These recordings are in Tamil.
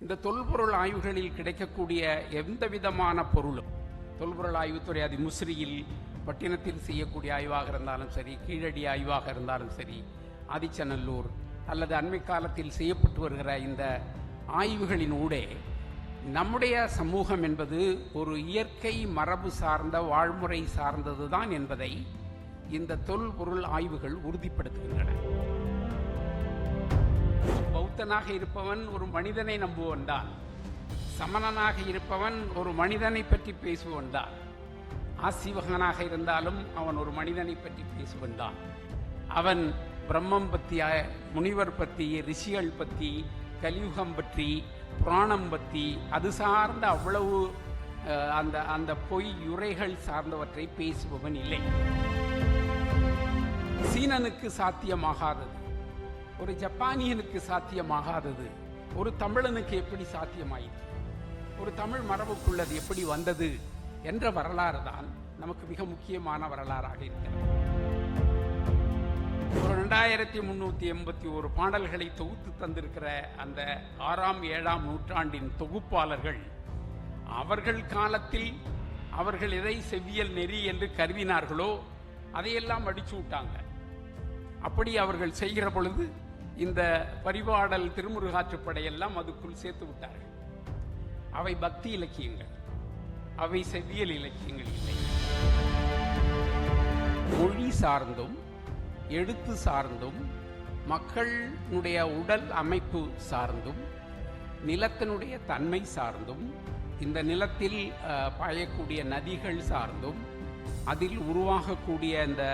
இந்த தொல்பொருள் ஆய்வுகளில் கிடைக்கக்கூடிய எந்த விதமான பொருளும் தொல்பொருள் ஆய்வுத்துறை அது முசிறியில் பட்டினத்தில் செய்யக்கூடிய ஆய்வாக இருந்தாலும் சரி கீழடி ஆய்வாக இருந்தாலும் சரி ஆதிச்சநல்லூர் அல்லது அண்மை காலத்தில் செய்யப்பட்டு வருகிற இந்த ஆய்வுகளின் ஊடே நம்முடைய சமூகம் என்பது ஒரு இயற்கை மரபு சார்ந்த வாழ்முறை சார்ந்ததுதான் என்பதை இந்த தொல்பொருள் ஆய்வுகள் உறுதிப்படுத்துகின்றன. பௌத்தனாக இருப்பவன் ஒரு மனிதனை நம்புவன் தான். சமணனாக இருப்பவன் ஒரு மனிதனை பற்றி பேசுவன் தான். ஆசிவகனாக இருந்தாலும் அவன் ஒரு மனிதனை பற்றி பேசுவன் தான். அவன் பிரம்மம் பற்றி முனிவர் பற்றி ரிஷிகள் பற்றி கலியுகம் பற்றி புராணம் பற்றி அது சார்ந்த அவ்வளவு அஹ், அந்த அந்த பொய் யுரைகள் சார்ந்தவற்றை பேசுபவன் இல்லை. சீனனுக்கு சாத்தியமாகாதது. ஒரு ஜப்பானியனுக்கு சாத்தியமாகாதது. ஒரு தமிழனுக்கு எப்படி சாத்தியமாயிற்று? ஒரு தமிழ் மரபுக்குள்ளது எப்படி வந்தது என்ற வரலாறு தான் நமக்கு மிக முக்கியமான வரலாறாக இருக்கிறது. ஒரு ரெண்டாயிரத்தி முந்நூற்றி எண்பத்தி ஒரு பாடல்களை தொகுத்து தந்திருக்கிற அந்த ஆறாம் ஏழாம் நூற்றாண்டின் தொகுப்பாளர்கள் அவர்கள் காலத்தில் அவர்கள் எதை செவ்வியல் நெறி என்று கருதினார்களோ அதையெல்லாம் அடிச்சு விட்டாங்க. அப்படி அவர்கள் செய்கிற பொழுது இந்த பரிபாடல் திருமுருகாற்றுப்படையெல்லாம் அதுக்குள் சேர்த்து விட்டார்கள் அவை பக்தி இலக்கியங்கள். அவை செவ்வியல் இலக்கியங்கள் இல்லை. மொழி சார்ந்தும் எழுத்து சார்ந்தும் மக்களுடைய உடல் அமைப்பு சார்ந்தும் நிலத்தினுடைய தன்மை சார்ந்தும் இந்த நிலத்தில் பாயக்கூடிய நதிகள் சார்ந்தும் அதில் உருவாகக்கூடிய இந்த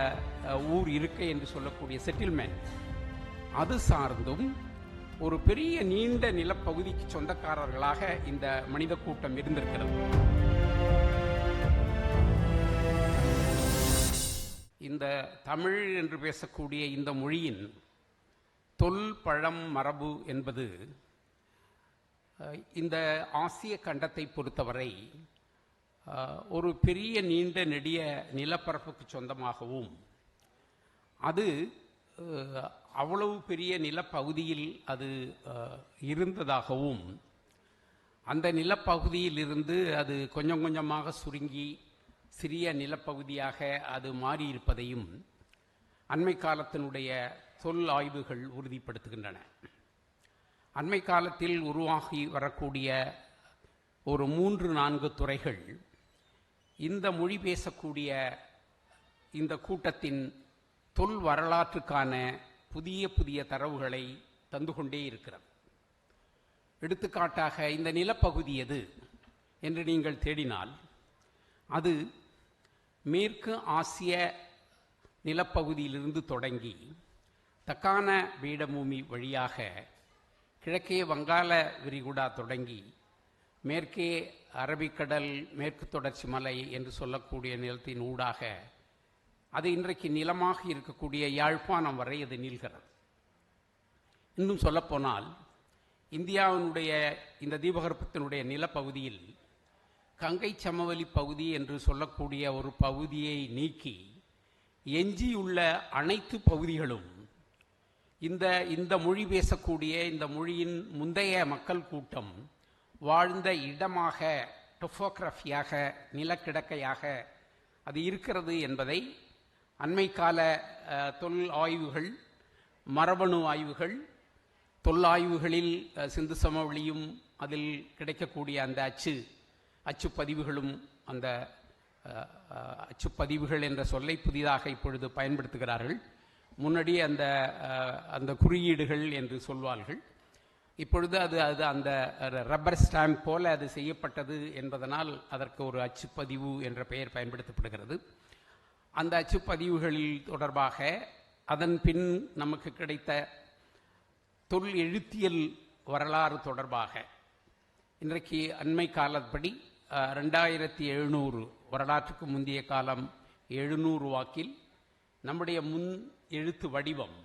ஊர் இருக்கை என்று சொல்லக்கூடிய செட்டில்மெண்ட் அது சார்ந்தும் ஒரு பெரிய நீண்ட நிலப்பகுதிக்கு சொந்தக்காரர்களாக இந்த மனித கூட்டம் இருந்திருக்கிறது. இந்த தமிழ் என்று பேசக்கூடிய இந்த மொழியின் தொல் பழம் மரபு என்பது இந்த ஆசிய கண்டத்தை பொறுத்தவரை ஒரு பெரிய நீண்ட நெடிய நிலப்பரப்புக்கு சொந்தமாகவும் அது அவ்வளவு பெரிய நிலப்பகுதியில் அது இருந்ததாகவும் அந்த நிலப்பகுதியில் இருந்து அது கொஞ்சம் கொஞ்சமாக சுருங்கி சிறிய நிலப்பகுதியாக அது மாறியிருப்பதையும் அண்மை காலத்தினுடைய தொல் ஆய்வுகள் உறுதிப்படுத்துகின்றன. அண்மை காலத்தில் உருவாகி வரக்கூடிய ஒரு மூன்று நான்கு துறைகள் இந்த மொழி பேசக்கூடிய இந்த கூட்டத்தின் தொல் வரலாற்றுக்கான புதிய புதிய தரவுகளை தந்து கொண்டே இருக்கிறது. எடுத்துக்காட்டாக இந்த நிலப்பகுதி எது என்று நீங்கள் தேடினால் அது மேற்கு ஆசிய நிலப்பகுதியிலிருந்து தொடங்கி தக்கான பீடபூமி வழியாக கிழக்கே வங்காள விரிகுடா தொடங்கி மேற்கே அரபிக்கடல் மேற்கு தொடர்ச்சி மலை என்று சொல்லக்கூடிய நிலத்தின் ஊடாக அது இன்றைக்கு நிலமாக இருக்கக்கூடிய யாழ்ப்பாணம் வரை அது நீள்கிறது இன்னும் சொல்லப்போனால் இந்தியாவினுடைய இந்த தீபகற்பத்தினுடைய நிலப்பகுதியில் கங்கை சமவெளி பகுதி என்று சொல்லக்கூடிய ஒரு பகுதியை நீக்கி எஞ்சியுள்ள அனைத்து பகுதிகளும் இந்த இந்த மொழி பேசக்கூடிய இந்த மொழியின் முந்தைய மக்கள் கூட்டம் வாழ்ந்த இடமாக டொஃபோக்ரஃபியாக நிலக்கிடக்கையாக அது இருக்கிறது என்பதை அண்மைக்கால தொல் ஆய்வுகள் மரபணு ஆய்வுகள் தொல்லாய்வுகளில் சிந்து சமவெளியும் அதில் கிடைக்கக்கூடிய அந்த அச்சு அச்சுப்பதிவுகளும் அந்த அச்சுப்பதிவுகள் என்ற சொல்லை புதிதாக இப்பொழுது பயன்படுத்துகிறார்கள். முன்னாடி அந்த அந்த குறியீடுகள் என்று சொல்வார்கள். இப்பொழுது அது அது அந்த ரப்பர் ஸ்டாம்ப் போல அது செய்யப்பட்டது என்பதனால் அதற்கு ஒரு அச்சுப்பதிவு என்ற பெயர் பயன்படுத்தப்படுகிறது. அந்த அச்சுப்பதிவுகளில் தொடர்பாக அதன் பின் நமக்கு கிடைத்த தொல் எழுத்தியல் வரலாறு தொடர்பாக இன்றைக்கு அண்மை காலப்படி ரெண்டாயிரத்தி எழுநூறு வரலாற்றுக்கு முந்தைய காலம் எழுநூறு வாக்கில் நம்முடைய முன் எழுத்து வடிவம்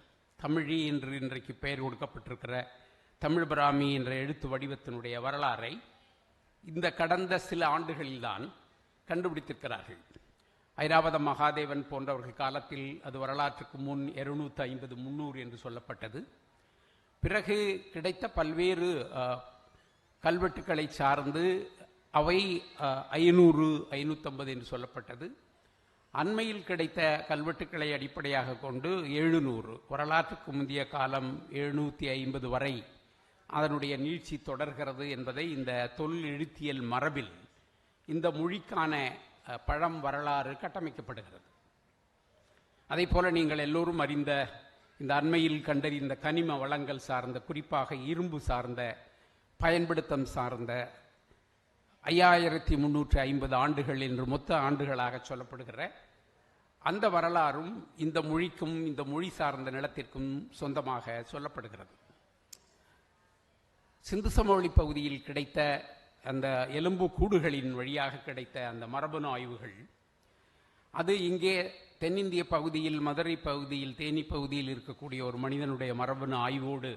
தமிழி என்று இன்றைக்கு பெயர் கொடுக்கப்பட்டிருக்கிற தமிழ் பிராமி என்ற எழுத்து வடிவத்தினுடைய வரலாறை இந்த கடந்த சில ஆண்டுகளில்தான் கண்டுபிடித்திருக்கிறார்கள். ஐராவத மகாதேவன் போன்றவர்கள் காலத்தில் அது வரலாற்றுக்கு முன் இருநூத்தி ஐம்பது முந்நூறு என்று சொல்லப்பட்டது. பிறகு கிடைத்த பல்வேறு கல்வெட்டுக்களை சார்ந்து அவை ஐநூறு ஐநூற்றம்பது என்று சொல்லப்பட்டது. அண்மையில் கிடைத்த கல்வெட்டுக்களை அடிப்படையாக கொண்டு எழுநூறு வரலாற்றுக்கு முந்தைய காலம் எழுநூற்றி ஐம்பது வரை அதனுடைய நீழ்ச்சி தொடர்கிறது என்பதை இந்த தொல் எழுத்தியல் மரபில் இந்த மொழிக்கான பழம் வரலாறு கட்டமைக்கப்படுகிறது. அதே போல நீங்கள் எல்லோரும் அறிந்த இந்த அண்மையில் கண்டறிந்த கனிம வளங்கள் சார்ந்த குறிப்பாக இரும்பு சார்ந்த பயன்படுத்தம் சார்ந்த ஐயாயிரத்தி முன்னூற்றி ஐம்பது ஆண்டுகள் என்று மொத்த ஆண்டுகளாக சொல்லப்படுகிற அந்த வரலாறும் இந்த மொழிக்கும் இந்த மொழி சார்ந்த நிலத்திற்கும் சொந்தமாக சொல்லப்படுகிறது. சிந்து சமவெளி பகுதியில் கிடைத்த அந்த எலும்பு கூடுகளின் வழியாக கிடைத்த அந்த மரபணு ஆய்வுகள் அது இங்கே தென்னிந்திய பகுதியில் மதுரை பகுதியில் தேனி பகுதியில் இருக்கக்கூடிய ஒரு மனிதனுடைய மரபணு ஆய்வோடு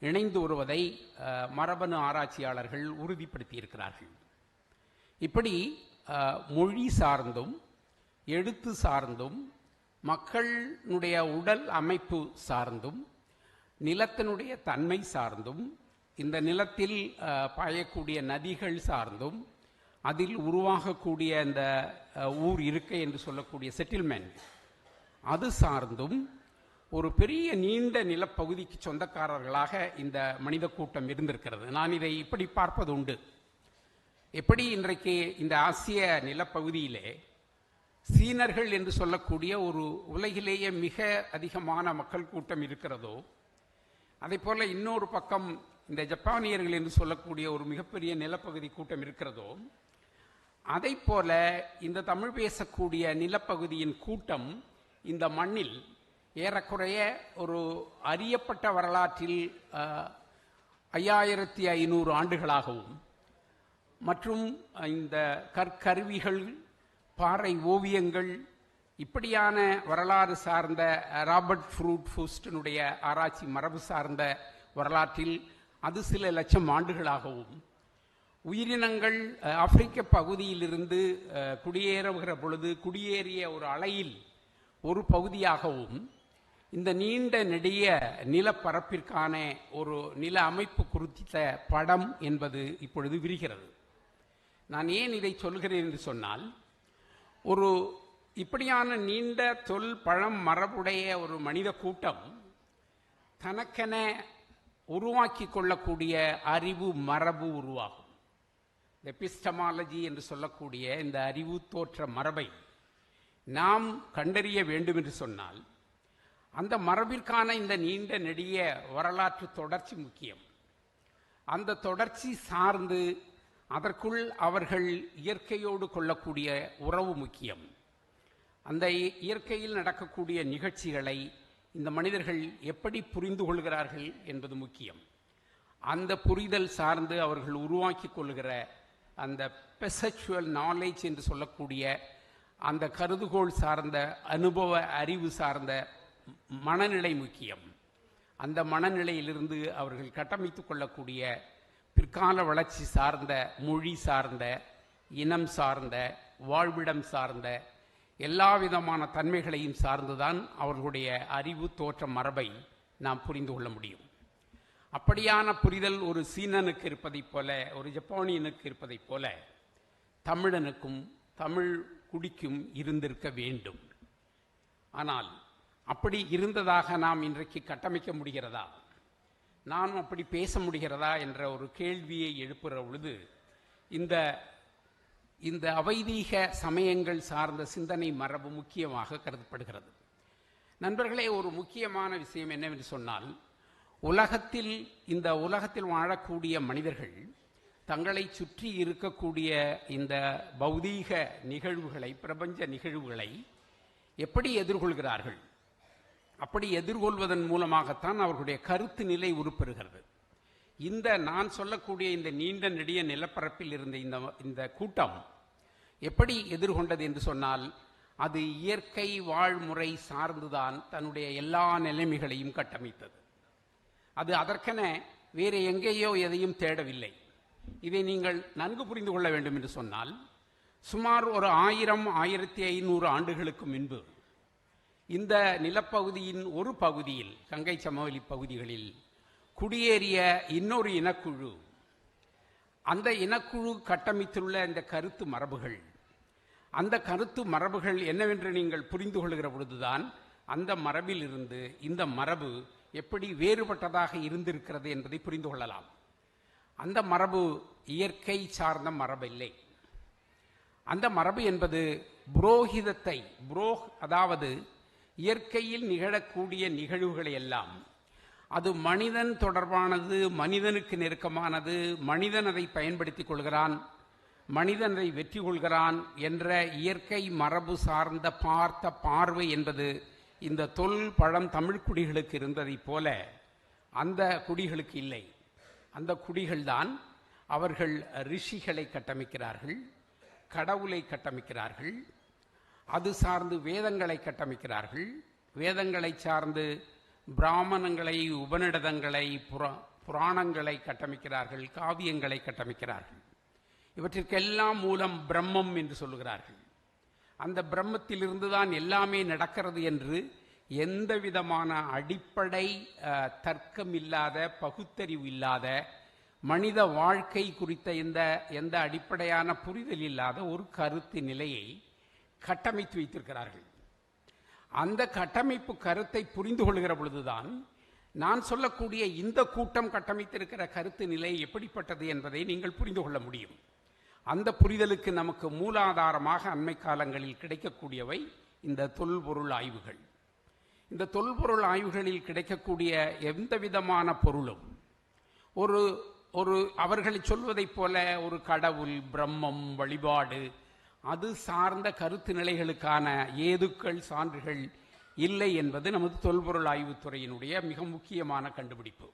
இணைந்து வருவதை மரபணு ஆராய்ச்சியாளர்கள் உறுதிப்படுத்தியிருக்கிறார்கள். இப்படி மொழி சார்ந்தும் எழுத்து சார்ந்தும் மக்களுடைய உடல் அமைப்பு சார்ந்தும் நிலத்தினுடைய தன்மை சார்ந்தும் இந்த நிலத்தில் பாயக்கூடிய நதிகள் சார்ந்தும் அதில் உருவாகக்கூடிய இந்த ஊர் இருக்கை என்று சொல்லக்கூடிய செட்டில்மெண்ட் அது சார்ந்தும் ஒரு பெரிய நீண்ட நிலப்பகுதிக்கு சொந்தக்காரர்களாக இந்த மனித கூட்டம் இருந்திருக்கிறது. நான் இதை இப்படி பார்ப்பது உண்டு எப்படி இன்றைக்கு இந்த ஆசிய நிலப்பகுதியிலே சீனர்கள் என்று சொல்லக்கூடிய ஒரு உலகிலேயே மிக அதிகமான மக்கள் கூட்டம் இருக்கிறதோ அதே போல் இன்னொரு பக்கம் இந்த ஜப்பானியர்கள் என்று சொல்லக்கூடிய ஒரு மிகப்பெரிய நிலப்பகுதி கூட்டம் இருக்கிறதோ அதை போல இந்த தமிழ் பேசக்கூடிய நிலப்பகுதியின் கூட்டம் இந்த மண்ணில் ஏறக்குறைய ஒரு அறியப்பட்ட வரலாற்றில் ஐயாயிரத்தி ஐநூறு ஆண்டுகளாகவும் மற்றும் இந்த கற்கருவிகள் பாறை ஓவியங்கள் இப்படியான வரலாறு சார்ந்த ராபர்ட் ஃப்ரூட் ஃபுஸ்டனுடைய ஆராய்ச்சி மரபு சார்ந்த வரலாற்றில் அது சில லட்சம் ஆண்டுகளாகவும். உயிரினங்கள் ஆப்பிரிக்க பகுதியிலிருந்து குடியேறுகிற பொழுது குடியேறிய ஒரு அலையில் ஒரு பகுதியாகவும் இந்த நீண்ட நெடிய நிலப்பரப்பிற்கான ஒரு நில அமைப்பு குறித்த படம் என்பது இப்பொழுது விரிகிறது. நான் ஏன் இதை சொல்கிறேன் என்று சொன்னால் ஒரு இப்படியான நீண்ட தொல் பழம் மரபுடைய ஒரு மனித கூட்டம் தனக்கென உருவாக்கி கொள்ளக்கூடிய அறிவு மரபு உருவாகும். எபிஸ்டமாலஜி என்று சொல்லக்கூடிய இந்த அறிவு தோற்ற மரபை நாம் கண்டறிய வேண்டும் என்று சொன்னால் அந்த மரபிற்கான இந்த நீண்ட நெடிய வரலாற்று தொடர்ச்சி முக்கியம். அந்த தொடர்ச்சி சார்ந்து அதற்குள் அவர்கள் இயற்கையோடு கொள்ளக்கூடிய உறவு முக்கியம். அந்த இ- இயற்கையில் நடக்கக்கூடிய நிகழ்ச்சிகளை இந்த மனிதர்கள் எப்படி புரிந்து கொள்கிறார்கள் என்பது முக்கியம். அந்த புரிதல் சார்ந்து அவர்கள் உருவாக்கி கொள்கிற அந்த பெசச்சுவல் நாலேஜ் என்று சொல்லக்கூடிய அந்த கருதுகோள் சார்ந்த அனுபவ அறிவு சார்ந்த மனநிலை முக்கியம். அந்த மனநிலையிலிருந்து அவர்கள் கட்டமைத்து கொள்ளக்கூடிய பிற்கால வளர்ச்சி சார்ந்த மொழி சார்ந்த இனம் சார்ந்த வாழ்விடம் சார்ந்த எல்லா விதமான தன்மைகளையும் சார்ந்துதான் அவர்களுடைய அறிவு தோற்ற மரபை நாம் புரிந்து கொள்ள முடியும். அப்படியான புரிதல் ஒரு சீனனுக்கு இருப்பதைப் போல ஒரு ஜப்பானியனுக்கு இருப்பதைப் போல தமிழனுக்கும் தமிழ் குடிக்கும் இருந்திருக்க வேண்டும். ஆனால் அப்படி இருந்ததாக நாம் இன்றைக்கு கட்டமைக்க முடிகிறதா? நானும் அப்படி பேச முடிகிறதா? என்ற ஒரு கேள்வியை எழுப்புகிற பொழுது இந்த இந்த அவைதீக சமயங்கள் சார்ந்த சிந்தனை மரபு முக்கியமாக கருதப்படுகிறது. நண்பர்களே ஒரு முக்கியமான விஷயம் என்னவென்று சொன்னால் உலகத்தில் இந்த உலகத்தில் வாழக்கூடிய மனிதர்கள் தங்களை சுற்றி இருக்கக்கூடிய இந்த பௌதீக நிகழ்வுகளை பிரபஞ்ச நிகழ்வுகளை எப்படி எதிர்கொள்கிறார்கள்? அப்படி எதிர்கொள்வதன் மூலமாகத்தான் அவர்களுடைய கருத்து நிலை உருப்பெறுகிறது. இந்த நான் சொல்லக்கூடிய இந்த நீண்ட நெடிய நிலப்பரப்பில் இருந்த இந்த இந்த கூட்டம் எப்படி எதிர்கொண்டது என்று சொன்னால் அது இயற்கை வாழ்முறை சார்ந்துதான் தன்னுடைய எல்லா நிலைமைகளையும் கட்டமைத்தது. அது அதற்கென வேறு எங்கேயோ எதையும் தேடவில்லை. இதை நீங்கள் நன்கு புரிந்து கொள்ள வேண்டும் என்று சொன்னால் சுமார் ஒரு ஆயிரம் ஆயிரத்தி ஐநூறு ஆண்டுகளுக்கு முன்பு இந்த நிலப்பகுதியின் ஒரு பகுதியில் கங்கை சமவெளி பகுதிகளில் குடியேறிய இன்னொரு இனக்குழு. அந்த இனக்குழு கட்டமைத்துள்ள இந்த கருத்து மரபுகள். அந்த கருத்து மரபுகள் என்னவென்று நீங்கள் புரிந்து கொள்கிற பொழுதுதான் அந்த மரபிலிருந்து இந்த மரபு எப்படி வேறுபட்டதாக இருந்திருக்கிறது என்பதை புரிந்து கொள்ளலாம். அந்த மரபு இயற்கை சார்ந்த மரபில்லை. அந்த மரபு என்பது புரோகிதத்தை புரோக் அதாவது இயற்கையில் நிகழக்கூடிய நிகழ்வுகளை எல்லாம் அது மனிதன் தொடர்பானது மனிதனுக்கு நெருக்கமானது மனிதன் அதை பயன்படுத்திக் கொள்கிறான் மனிதன் அதை வெற்றி கொள்கிறான் என்ற இயற்கை மரபு சார்ந்த பார்த்த பார்வை என்பது இந்த தொல் பழம் தமிழ் குடிகளுக்கு இருந்ததைப் போல அந்த குடிகளுக்கு இல்லை. அந்த குடிகள்தான் அவர்கள் ரிஷிகளை கட்டமைக்கிறார்கள் கடவுளை கட்டமைக்கிறார்கள் அது சார்ந்து வேதங்களை கட்டமைக்கிறார்கள். வேதங்களை சார்ந்து பிராமணங்களை உபநிடதங்களை புரா புராணங்களை கட்டமைக்கிறார்கள் காவியங்களை கட்டமைக்கிறார்கள். இவற்றிற்கெல்லாம் மூலம் பிரம்மம் என்று சொல்லுகிறார்கள். அந்த பிரம்மத்திலிருந்து தான் எல்லாமே நடக்கிறது என்று எந்த விதமான அடிப்படை தர்க்கம் இல்லாத பகுத்தறிவு இல்லாத மனித வாழ்க்கை குறித்த எந்த எந்த அடிப்படையான புரிதல் இல்லாத ஒரு கருத்து நிலையை கட்டமைத்து வைத்திருக்கிறார்கள். அந்த கட்டமைப்பு கருத்தை புரிந்து கொள்கிற பொழுதுதான் நான் சொல்லக்கூடிய இந்த கூட்டம் கட்டமைத்திருக்கிற கருத்து நிலை எப்படிப்பட்டது என்பதை நீங்கள் புரிந்து கொள்ள முடியும். அந்த புரிதலுக்கு நமக்கு மூலாதாரமாக அண்மை காலங்களில் கிடைக்கக்கூடியவை இந்த தொல்பொருள் ஆய்வுகள். இந்த தொல்பொருள் ஆய்வுகளில் கிடைக்கக்கூடிய எந்த விதமான பொருளும் ஒரு ஒரு அவர்களை சொல்வதைப் போல ஒரு கடவுள் பிரம்மம் வழிபாடு அது சார்ந்த கருத்து நிலைகளுக்கான ஏதுக்கள் சான்றுகள் இல்லை என்பது நமது தொல்பொருள் ஆய்வுத்துறையினுடைய மிக முக்கியமான கண்டுபிடிப்பு.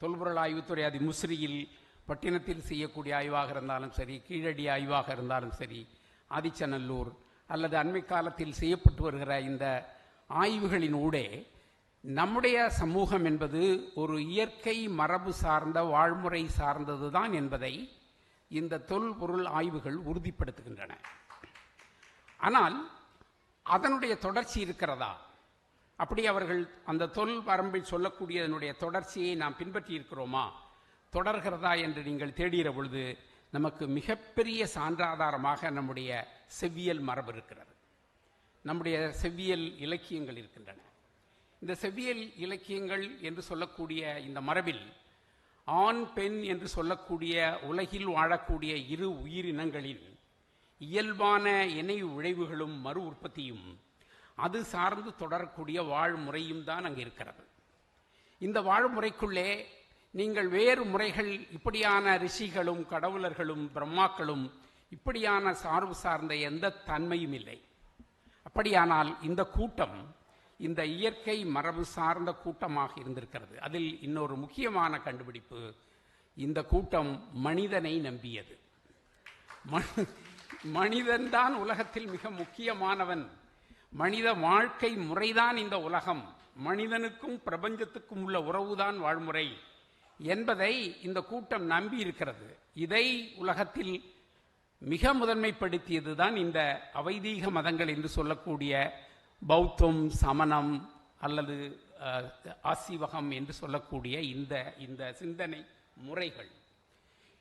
தொல்பொருள் ஆய்வுத்துறை அது முசிறியில் பட்டினத்தில் செய்யக்கூடிய ஆய்வாக இருந்தாலும் சரி கீழடி ஆய்வாக இருந்தாலும் சரி ஆதிச்சநல்லூர் அல்லது அண்மை காலத்தில் செய்யப்பட்டு வருகிற இந்த ஆய்வுகளின் ஊடே நம்முடைய சமூகம் என்பது ஒரு இயற்கை மரபு சார்ந்த வாழ்முறை சார்ந்ததுதான் என்பதை இந்த தொல்பொருள் ஆய்வுகள் உறுதிப்படுத்துகின்றன. ஆனால் அதனுடைய தொடர்ச்சி இருக்கிறதா? அப்படி அவர்கள் அந்த தொல் வரம்பில் சொல்லக்கூடியதனுடைய தொடர்ச்சியை நாம் பின்பற்றி இருக்கிறோமா? தொடர்கிறதா என்று நீங்கள் தேடுகிற பொழுது நமக்கு மிகப்பெரிய சான்றாதாரமாக நம்முடைய செவ்வியல் மரபு இருக்கிறது. நம்முடைய செவ்வியல் இலக்கியங்கள் இருக்கின்றன. இந்த செவ்வியல் இலக்கியங்கள் என்று சொல்லக்கூடிய இந்த மரபில் ஆண் பெண் என்று சொல்லக்கூடிய உலகில் வாழக்கூடிய இரு உயிரினங்களின் இயல்பான இணை விளைவுகளும் மறு உற்பத்தியும் அது சார்ந்து தொடரக்கூடிய வாழ்முறையும் தான் அங்கே இருக்கிறது. இந்த வாழ்முறைக்குள்ளே நீங்கள் வேறு முறைகள் இப்படியான ரிஷிகளும் கடவுளர்களும் பிரம்மாக்களும் இப்படியான சார்பு சார்ந்த எந்த தன்மையும் இல்லை. அப்படியானால் இந்த கூட்டம் இந்த இயற்கை மரபு சார்ந்த கூட்டமாக இருந்திருக்கிறது. அதில் இன்னொரு முக்கியமான கண்டுபிடிப்பு இந்த கூட்டம் மனிதனை நம்பியது. மனிதன்தான் உலகத்தில் மிக முக்கியமானவன். மனித வாழ்க்கை முறைதான் இந்த உலகம். மனிதனுக்கும் பிரபஞ்சத்துக்கும் உள்ள உறவுதான் வாழ்முறை என்பதை இந்த கூட்டம் நம்பி இருக்கிறது. இதை உலகத்தில் மிக முதன்மைப்படுத்தியது தான் இந்த அவைதீக மதங்கள் என்று சொல்லக்கூடிய பௌத்தம் சமணம் அல்லது ஆசிவகம் என்று சொல்லக்கூடிய இந்த இந்த சிந்தனை முறைகள்.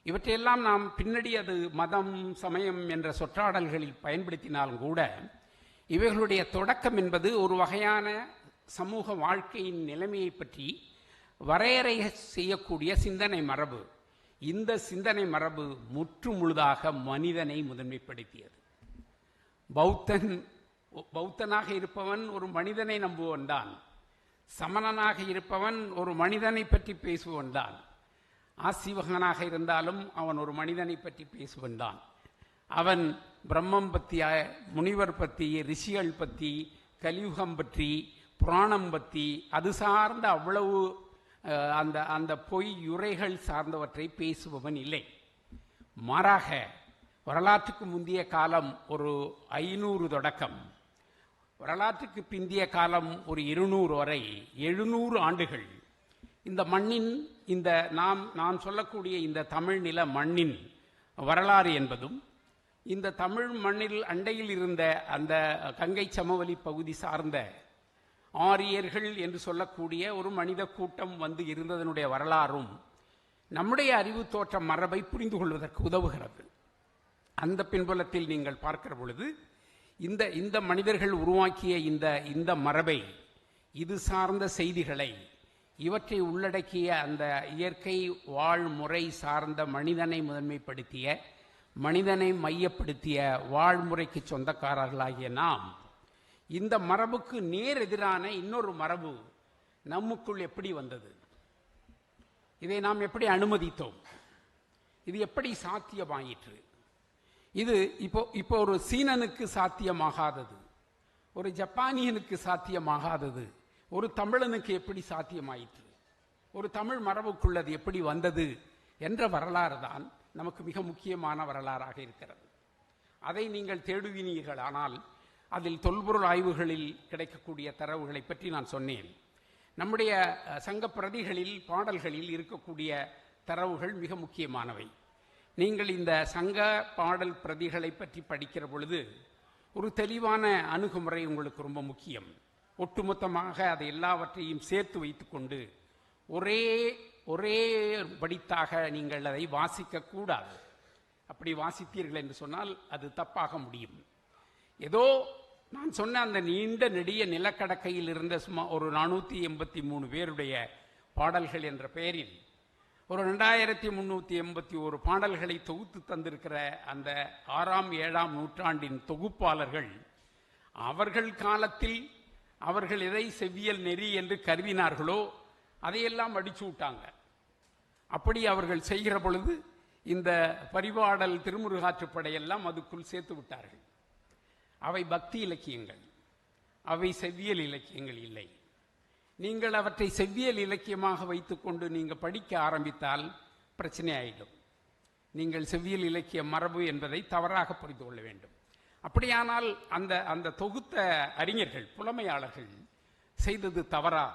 இவற்றையெல்லாம் நாம் பின்னாடி அது மதம் சமயம் என்ற சொற்றாடல்களில் பயன்படுத்தினாலும் கூட இவைகளுடைய தொடக்கம் என்பது ஒரு வகையான சமூக வாழ்க்கையின் நிலைமையை பற்றி வரையறை செய்யக்கூடிய சிந்தனை மரபு. இந்த சிந்தனை மரபு முற்று முழுதாக மனிதனை முதன்மைப்படுத்தியது. பௌத்தன் பௌத்தனாக இருப்பவன் ஒரு மனிதனை நம்புவன் தான் சமணனாக இருப்பவன் ஒரு மனிதனை பற்றி பேசுவன் தான் ஆசிவகனாக இருந்தாலும் அவன் ஒரு மனிதனை பற்றி பேசுவன் தான் அவன் பிரம்மம் பற்றிய முனிவர் பற்றி ரிஷிகள் பற்றி கலியுகம் பற்றி புராணம் பற்றி அது சார்ந்த அவ்வளவு அந்த அந்த பொய் யுரைகள் சார்ந்தவற்றை பேசுபவன் இல்லை. மாறாக வரலாற்றுக்கு முந்தைய காலம் ஒரு ஐநூறு தொடக்கம். வரலாற்றுக்கு பிந்திய காலம் ஒரு இருநூறு வரை எழுநூறு ஆண்டுகள். இந்த மண்ணின் இந்த நாம் நான் சொல்லக்கூடிய இந்த தமிழ் நில மண்ணின் வரலாறு என்பதும் இந்த தமிழ் மண்ணில் அண்டையில் இருந்த அந்த கங்கை சமவெளி பகுதி சார்ந்த ஆரியர்கள் என்று சொல்லக்கூடிய ஒரு மனித கூட்டம் வந்து இருந்ததனுடைய வரலாறும் நம்முடைய அறிவு தோற்ற மரபை புரிந்து கொள்வதற்கு உதவுகிறது. அந்த பின்புலத்தில் நீங்கள் பார்க்கிற பொழுது இந்த இந்த மனிதர்கள் உருவாக்கிய இந்த இந்த மரபை இது சார்ந்த செய்திகளை இவற்றை உள்ளடக்கிய அந்த இயற்கை வாழ்முறை சார்ந்த மனிதனை முதன்மைப்படுத்திய மனிதனை மையப்படுத்திய வாழ்முறைக்கு சொந்தக்காரர்களாகிய நாம் இந்த மரபுக்கு நேர் எதிரான இன்னொரு மரபு நமக்குள் எப்படி வந்தது? இதை நாம் எப்படி அனுமதித்தோம்? இது எப்படி சாத்தியமாயிற்று? இது இப்போ இப்போ ஒரு சீனனுக்கு சாத்தியமாகாதது. ஒரு ஜப்பானியனுக்கு சாத்தியமாகாதது. ஒரு தமிழனுக்கு எப்படி சாத்தியமாயிற்று? ஒரு தமிழ் மரபுக்குள்ளது எப்படி வந்தது? என்ற வரலாறு தான் நமக்கு மிக முக்கியமான வரலாறாக இருக்கிறது. அதை நீங்கள் தேடுவினீர்கள் ஆனால் அதில் தொல்பொருள் ஆய்வுகளில் கிடைக்கக்கூடிய தரவுகளை பற்றி நான் சொன்னேன். நம்முடைய சங்க பிரதிகளில் பாடல்களில் இருக்கக்கூடிய தரவுகள் மிக முக்கியமானவை. நீங்கள் இந்த சங்க பாடல் பிரதிகளை பற்றி படிக்கிற பொழுது ஒரு தெளிவான அணுகுமுறை உங்களுக்கு ரொம்ப முக்கியம். ஒட்டுமொத்தமாக அதை எல்லாவற்றையும் சேர்த்து வைத்துக்கொண்டு ஒரே ஒரே படித்தாக நீங்கள் அதை வாசிக்கக்கூடாது அப்படி வாசித்தீர்கள் என்று சொன்னால் அது தப்பாக முடியும். ஏதோ நான் சொன்ன அந்த நீண்ட நெடிய நிலக்கடக்கையில் இருந்த சும்மா ஒரு நானூற்றி எண்பத்தி மூணு பேருடைய பாடல்கள் என்ற பெயரில் ஒரு ரெண்டாயிரத்தி முந்நூற்றி எண்பத்தி ஒரு பாடல்களை தொகுத்து தந்திருக்கிற அந்த ஆறாம் ஏழாம் நூற்றாண்டின் தொகுப்பாளர்கள் அவர்கள் காலத்தில் அவர்கள் எதை செவ்வியல் நெறி என்று கருதினார்களோ அதையெல்லாம் அடிச்சு விட்டாங்க. அப்படி அவர்கள் செய்கிற பொழுது இந்த பரிபாடல் திருமுருகாற்றுப்படையெல்லாம் அதுக்குள் சேர்த்து விட்டார்கள். அவை பக்தி இலக்கியங்கள் அவை செவ்வியல் இலக்கியங்கள் இல்லை. நீங்கள் அவற்றை செவ்வியல் இலக்கியமாக வைத்துக்கொண்டு நீங்கள் படிக்க ஆரம்பித்தால் பிரச்சனை ஆயிடும் நீங்கள் செவ்வியல் இலக்கிய மரபு என்பதை தவறாக புரிந்து கொள்ள வேண்டும். அப்படியானால் அந்த அந்த தொகுத்த அறிஞர்கள் புலமையாளர்கள் செய்தது தவறா?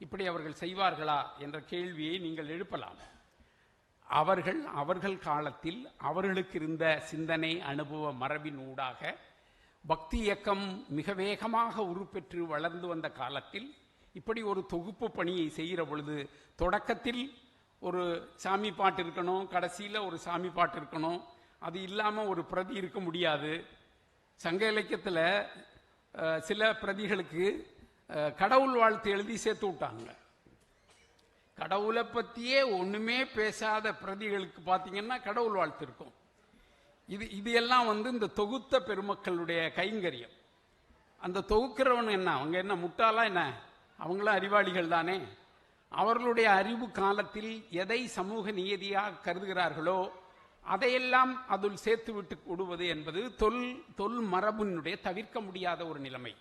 இப்படி அவர்கள் செய்வார்களா என்ற கேள்வியை நீங்கள் எழுப்பலாம். அவர்கள் அவர்கள் காலத்தில் அவர்களுக்கு இருந்த சிந்தனை அனுபவ மரபின் ஊடாக பக்தி இயக்கம் மிக வேகமாக உருப்பெற்று வளர்ந்து வந்த காலத்தில் இப்படி ஒரு தொகுப்பு பணியை செய்கிற பொழுது தொடக்கத்தில் ஒரு சாமி பாட்டு இருக்கணும் கடைசியில் ஒரு சாமி பாட்டு இருக்கணும். அது இல்லாமல் ஒரு பிரதி இருக்க முடியாது. சங்க இலக்கியத்தில் சில பிரதிகளுக்கு கடவுள் வாழ்த்து எழுதி சேர்த்து விட்டாங்க. கடவுளை பற்றியே ஒன்றுமே பேசாத பிரதிகளுக்கு பார்த்தீங்கன்னா கடவுள் வாழ்த்து இருக்கும். இது இது எல்லாம் வந்து இந்த தொகுத்த பெருமக்களுடைய கைங்கரியம். அந்த தொகுக்கிறவன் என்ன அவங்க என்ன முட்டாளா என்ன? அவங்களும் அறிவாளிகள் தானே? அவர்களுடைய அறிவு காலத்தில் எதை சமூக நியதியாக கருதுகிறார்களோ அதையெல்லாம் அதில் சேர்த்து விட்டு விடுவது என்பது தொல் தொல் மரபினுடைய தவிர்க்க முடியாத ஒரு நிலைமை.